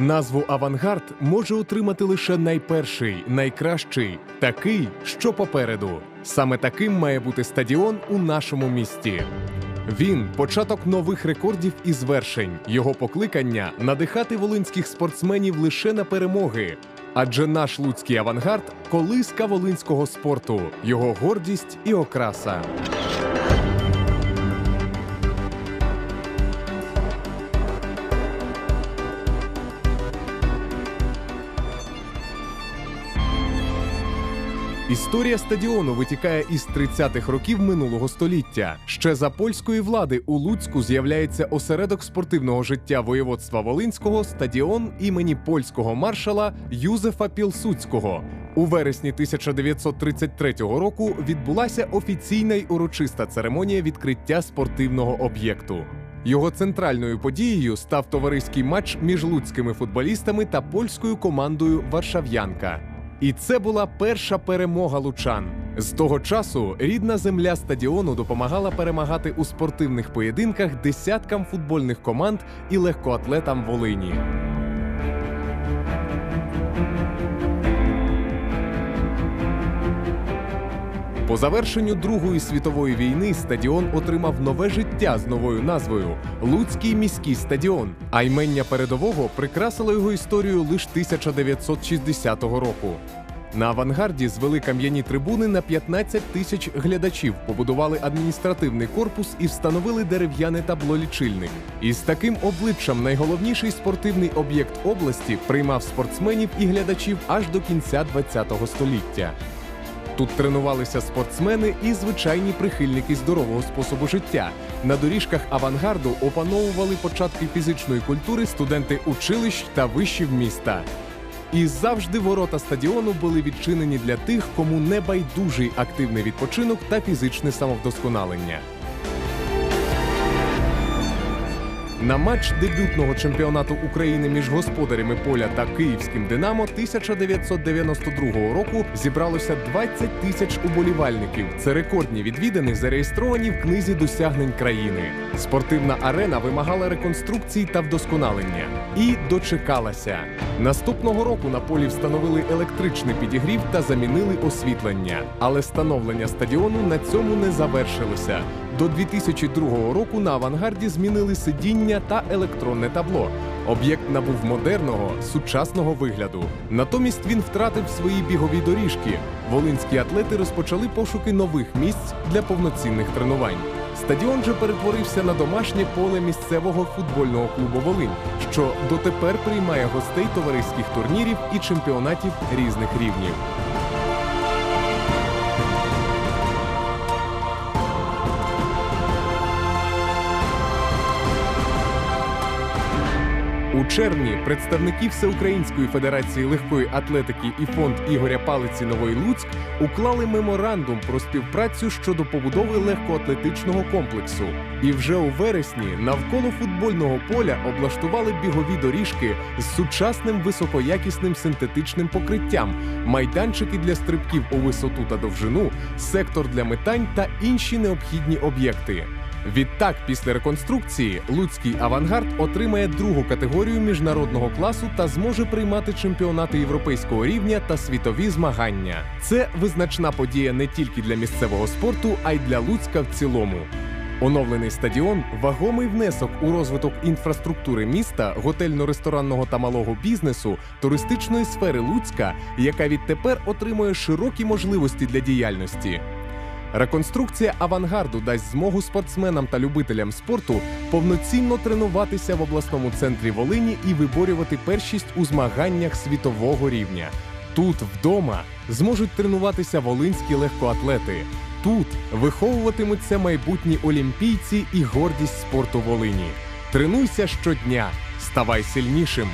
Назву Авангард може отримати лише найперший, найкращий, такий, що попереду. Саме таким має бути стадіон у нашому місті. Він початок нових рекордів і звершень. Його покликання надихати волинських спортсменів лише на перемоги. Адже наш луцький авангард колиска волинського спорту, його гордість і окраса. Історія стадіону витікає із 30-х років минулого століття. Ще за польської влади у Луцьку з'являється осередок спортивного життя воєводства Волинського стадіон імені польського маршала Юзефа Пілсуцького. У вересні 1933 року відбулася офіційна й урочиста церемонія відкриття спортивного об'єкту. Його центральною подією став товариський матч між луцькими футболістами та польською командою Варшав'янка. І це була перша перемога лучан. З того часу рідна земля стадіону допомагала перемагати у спортивних поєдинках десяткам футбольних команд і легкоатлетам Волині. По завершенню Другої світової війни стадіон отримав нове життя з новою назвою Луцький міський стадіон. А ймення передового прикрасило його історію лише 1960 року. На авангарді звели кам'яні трибуни на 15 тисяч глядачів, побудували адміністративний корпус і встановили дерев'яне табло лічильник. І з таким обличчям найголовніший спортивний об'єкт області приймав спортсменів і глядачів аж до кінця ХХ століття. Тут тренувалися спортсмени і звичайні прихильники здорового способу життя. На доріжках авангарду опановували початки фізичної культури студенти училищ та вишів міста. І завжди ворота стадіону були відчинені для тих, кому не байдужий активний відпочинок та фізичне самовдосконалення. На матч дебютного чемпіонату України між господарями поля та київським Динамо 1992 року зібралося 20 тисяч уболівальників. Це рекордні відвідини, зареєстровані в книзі досягнень країни. Спортивна арена вимагала реконструкції та вдосконалення. І дочекалася. Наступного року на полі встановили електричний підігрів та замінили освітлення. Але становлення стадіону на цьому не завершилося. До 2002 року на авангарді змінили сидіння та електронне табло. Об'єкт набув модерного, сучасного вигляду. Натомість він втратив свої бігові доріжки. Волинські атлети розпочали пошуки нових місць для повноцінних тренувань. Стадіон же перетворився на домашнє поле місцевого футбольного клубу Волинь, що дотепер приймає гостей товариських турнірів і чемпіонатів різних рівнів. У червні представники Всеукраїнської федерації легкої атлетики і фонд Ігоря Палиці Новий Луцьк уклали меморандум про співпрацю щодо побудови легкоатлетичного комплексу. І вже у вересні навколо футбольного поля облаштували бігові доріжки з сучасним високоякісним синтетичним покриттям, майданчики для стрибків у висоту та довжину, сектор для метань та інші необхідні об'єкти. Відтак, після реконструкції, Луцький авангард отримає другу категорію міжнародного класу та зможе приймати чемпіонати європейського рівня та світові змагання. Це визначна подія не тільки для місцевого спорту, а й для Луцька в цілому. Оновлений стадіон вагомий внесок у розвиток інфраструктури міста, готельно-ресторанного та малого бізнесу, туристичної сфери Луцька, яка відтепер отримує широкі можливості для діяльності. Реконструкція авангарду дасть змогу спортсменам та любителям спорту повноцінно тренуватися в обласному центрі Волині і виборювати першість у змаганнях світового рівня. Тут вдома зможуть тренуватися волинські легкоатлети. Тут виховуватимуться майбутні олімпійці і гордість спорту Волині. Тренуйся щодня, ставай сильнішим.